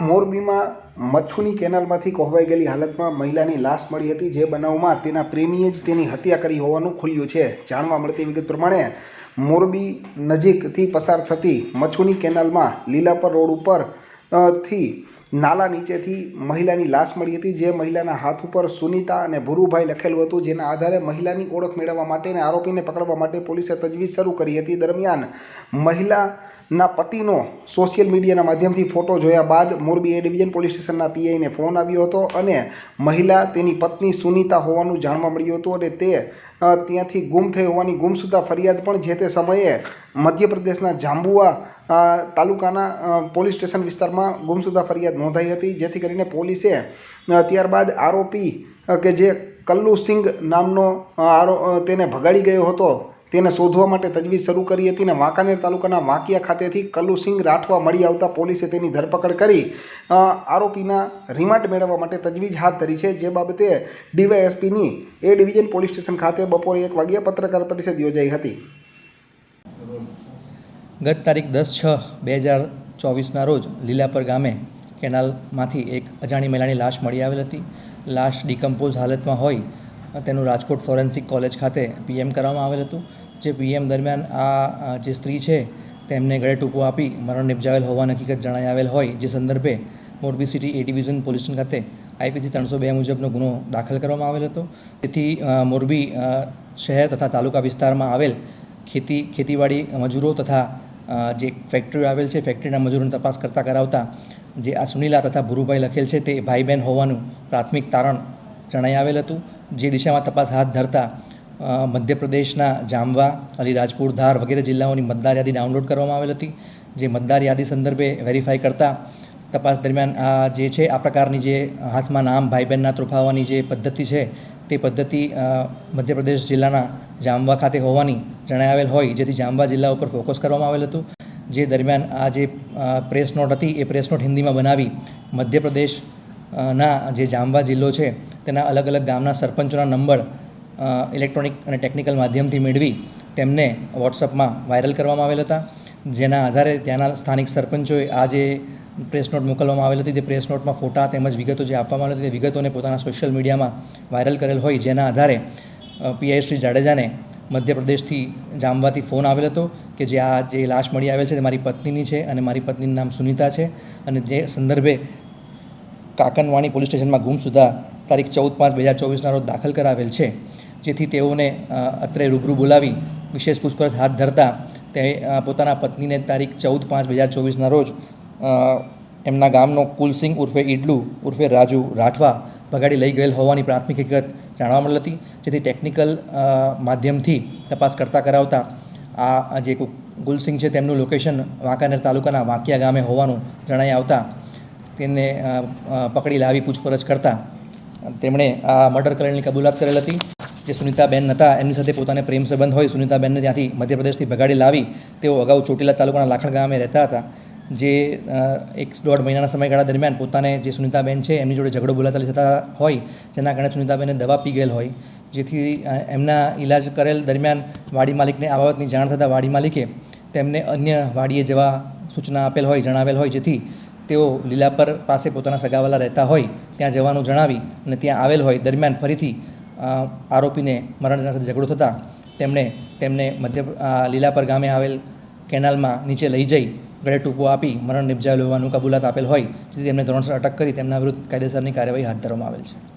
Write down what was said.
મોરબીમાં મચ્છુની કેનાલમાંથી કોહવાઈ ગયેલી હાલતમાં મહિલાની લાશ મળી હતી. જે બનાવમાં તેના પ્રેમીએ જ તેની હત્યા કરી હોવાનું ખુલ્યું છે. જાણવા મળતી વિગત પ્રમાણે મોરબી નજીકથી પસાર થતી મચ્છુની કેનાલમાં લીલાપર રોડ ઉપર થી નાલા નીચેથી મહિલાની લાશ મળી હતી. જે મહિલાના હાથ ઉપર સુનીતા અને ભુરુભાઈ લખેલું હતું, જેના આધારે મહિલાની ઓળખ મેળવવા માટે અને આરોપીને પકડવા માટે પોલીસે તજવીજ શરૂ કરી હતી. દરમિયાન મહિલાના પતિનો સોશિયલ મીડિયાના માધ્યમથી ફોટો જોયા બાદ મોરબી એ ડિવિઝન પોલીસ સ્ટેશનના પીઆઈને ફોન આવ્યો હતો અને મહિલા તેની પત્ની સુનીતા હોવાનું જાણવા મળ્યું હતું અને તે ત્યાંથી ગુમ થઈ હોવાની ગુમસુદા ફરિયાદ પણ જે તે સમયે મધ્યપ્રદેશના જાંબુઆ તાલુકાના પોલીસ સ્ટેશન વિસ્તારમાં ગુમસુદા ફરિયાદ નોંધાઈ હતી, જેથી કરીને પોલીસે ત્યારબાદ આરોપી કે જે કલ્લુ સિંઘ નામનો આરો તેને ભગાડી ગયો હતો, તેને શોધવા માટે તજવીજ શરૂ કરી હતી અને વાંકાનેર તાલુકાના વાંકિયા ખાતેથી કલ્લુસિંહ રાઠવા મળી આવતા પોલીસે તેની ધરપકડ કરી આરોપીના રિમાન્ડ મેળવવા માટે તજવીજ હાથ ધરી છે. જે બાબતે ડીવાયએસપીની એ ડિવિઝન પોલીસ સ્ટેશન ખાતે બપોરે એક વાગ્યે પત્રકાર પરિષદ યોજાઈ હતી. ગત તારીખ દસ છ બે હજાર ચોવીસના રોજ લીલાપર ગામે કેનાલમાંથી એક અજાણી મહિલાની લાશ મળી આવેલ હતી. લાશ ડિકમ્પોઝ હાલતમાં હોય તેનું રાજકોટ ફોરેન્સિક કોલેજ ખાતે પીએમ કરવામાં આવેલ હતું. જે પીએમ દરમિયાન આ જે સ્ત્રી છે તેમને ગળે ટૂંકો આપી મરણ નિપજાવેલ હોવાની હકીકત જણાઈ આવેલ હોય જે સંદર્ભે Morbi city A division police ખાતે આઈપીસી ત્રણસો બે મુજબનો ગુનો દાખલ કરવામાં આવેલ હતો. તેથી મોરબી શહેર તથા તાલુકા વિસ્તારમાં આવેલ ખેતી, ખેતીવાડી મજૂરો તથા જે ફેક્ટરીઓ આવેલ છે ફેક્ટરીના મજૂરોની તપાસ કરતાં કરાવતા જે આ સુનીલા તથા ભુરુભાઈ લખેલ છે, તે ભાઈ બહેન હોવાનું પ્રાથમિક તારણ જણાઈ આવેલ હતું. જે દિશામાં તપાસ હાથ ધરતા મધ્યપ્રદેશના જામવા, અલીરાજપુર, ધાર વગેરે જિલ્લાઓની મતદાર યાદી ડાઉનલોડ કરવામાં આવેલ હતી. જે મતદાર યાદી સંદર્ભે વેરીફાઈ કરતા તપાસ દરમિયાન આ જે છે, આ પ્રકારની જે હાથમાં નામ ભાઈ બહેનના ત્રોફાવવાની જે પદ્ધતિ છે, તે પદ્ધતિ મધ્યપ્રદેશ જિલ્લાના જામવા ખાતે હોવાની જણાવેલ હોય, જેથી જાંબા જિલ્લા ઉપર ફોકસ કરવામાં આવેલ હતું. જે દરમિયાન આ જે પ્રેસ નોટ હતી, એ પ્રેસ નોટ હિન્દીમાં બનાવી મધ્યપ્રદેશ ના જે જાંબા જિલ્લો છે, તેના અલગ અલગ ગામના સરપંચોના નંબર ઇલેક્ટ્રોનિક અને ટેકનિકલ માધ્યમથી મેળવી તેમને વોટ્સઅપમાં વાયરલ કરવામાં આવેલ હતા. જેના આધારે ત્યાંના સ્થાનિક સરપંચોએ આ જે પ્રેસ નોટ મોકલવામાં આવેલ હતી, તે પ્રેસ નોટમાં ફોટા તેમજ વિગતો જે આપવામાં આવેલી હતી, તે વિગતોને પોતાના સોશિયલ મીડિયામાં વાયરલ કરેલ હોય. જેના આધારે પીઆઈ શ્રી જાડેજાને મધ્યપ્રદેશથી જામવાથી ફોન આવેલ હતો કે જે આ જે લાશ મળી આવેલ છે તે મારી પત્નીની છે અને મારી પત્નીનું નામ સુનિતા છે અને જે સંદર્ભે કાકનવાણી પોલીસ સ્ટેશનમાં ગુમસુદા તારીખ ચૌદ પાંચ બે હજાર ચોવીસના રોજ દાખલ કરાવેલ છે. જેથી તેઓને અત્રે રૂબરૂ બોલાવી વિશેષ પૂછપરછ હાથ ધરતા તે પોતાના પત્નીને તારીખ ચૌદ પાંચ બે હજાર ચોવીસના રોજ એમના ગામનો કુલસિંહ ઉર્ફે ઈડલુ ઉર્ફે રાજુ રાઠવા ભગાડી લઈ ગયેલ હોવાની પ્રાથમિક હકીકત જાણવા મળેલ હતી. જેથી ટેકનિકલ માધ્યમથી તપાસ કરતા કરાવતા આ જે ગુલસિંગ છે તેમનું લોકેશન વાંકાનેર તાલુકાના વાંકિયા ગામે હોવાનું જણાઈ આવતા અ, પકડી લાવી પૂછપરછ કરતા તેમણે આ મર્ડર કરેલની કબૂલાત કરેલ હતી. જે સુનિતાબેન હતા એમની સાથે પોતાને પ્રેમ સંબંધ હોય સુનિતાબેનને ત્યાંથી મધ્યપ્રદેશથી ભગાડી લાવી તેઓ અગાઉ ચોટીલા તાલુકાના લાખણ ગામે રહેતા હતા. જે એક દોઢ મહિનાના સમયગાળા દરમિયાન પોતાને જે સુનિતાબેન છે, એમની જોડે ઝઘડો બોલાચાલી થતા હોય, જેના કારણે સુનિતાબેને દવા પી ગયેલ હોય. જેથી એમના ઈલાજ કરેલ દરમિયાન વાડી માલિકને આ બાબતની જાણ થતાં વાડી માલિકે તેમને અન્ય વાડીએ જવા સૂચના આપેલ હોય, જણાવેલ હોય, જેથી તેઓ લીલાપર પાસે પોતાના સગાવાલા રહેતા હોય, ત્યાં જવાનું જણાવી અને ત્યાં આવેલ હોય. દરમિયાન ફરીથી આરોપીને મરણજના સાથે ઝઘડો થતાં તેમણે તેમને મધ્ય લીલાપર ગામે આવેલ કેનાલમાં નીચે લઈ જઈ ગળે ટૂંકો આપી મરણ નિપજાવેલ હોવાનું કબૂલાત આપેલ હોય, જેથી તેમને ધોરણસર અટક કરી તેમના વિરુદ્ધ કાયદેસરની કાર્યવાહી હાથ ધરવામાં આવેલ છે.